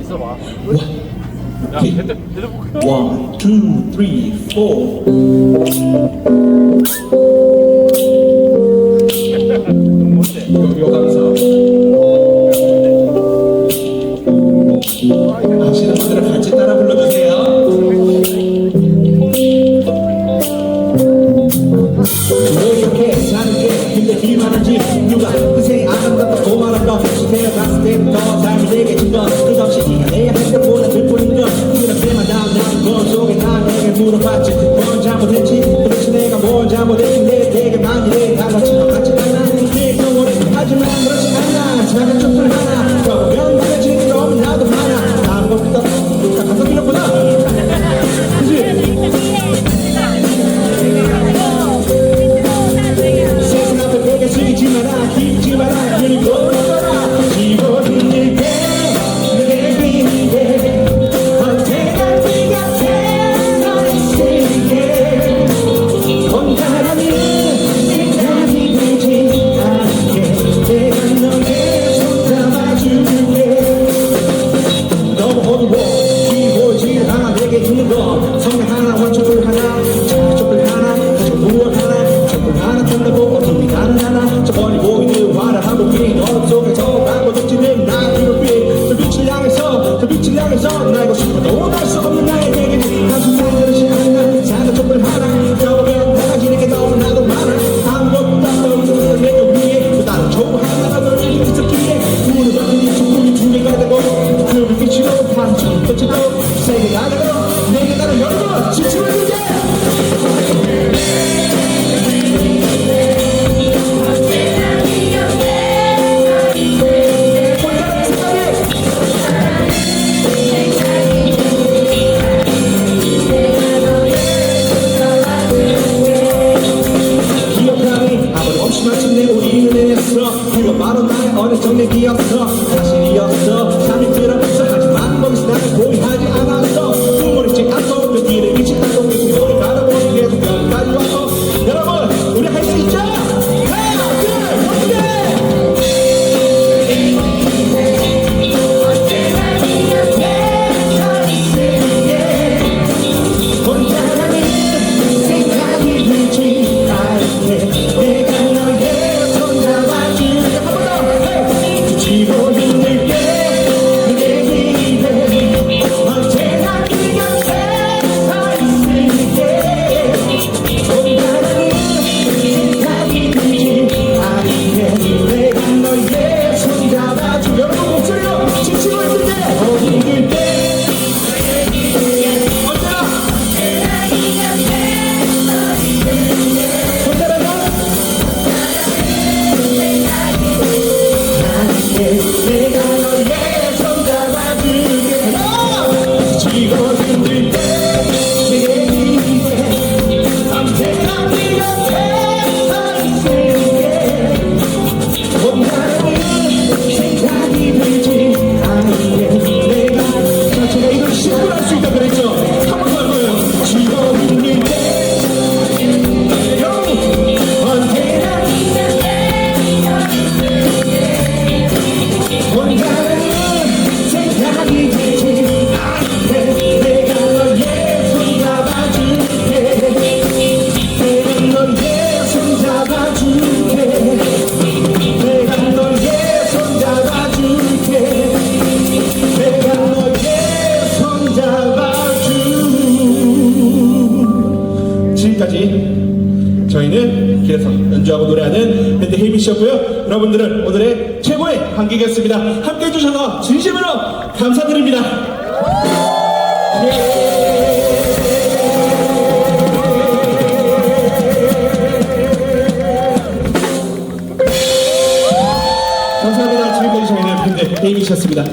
있어봐. 야, 대대볼까? One, two, three, four. 뭔데? 요, 요 감사. 하시는 분들은 같이 따라 불러주세요. 누가 그새 아름답고 고마운 것. 태어났을 때부터 자기에게 준건 끝없이 내 핸드폰을 들뿐인 것. 그렇게만 다음 남건 속에 난 내게 물어봤지. 넌 잘못했지. to go. 우리는 길에서 연주하고 노래하는 밴드 헤이비씨였고요. 여러분들은 오늘의 최고의 관객이었습니다. 함께 해주셔서 진심으로 감사드립니다. 네. 감사합니다. 지금까지 저희는 밴드 헤이비씨였습니다.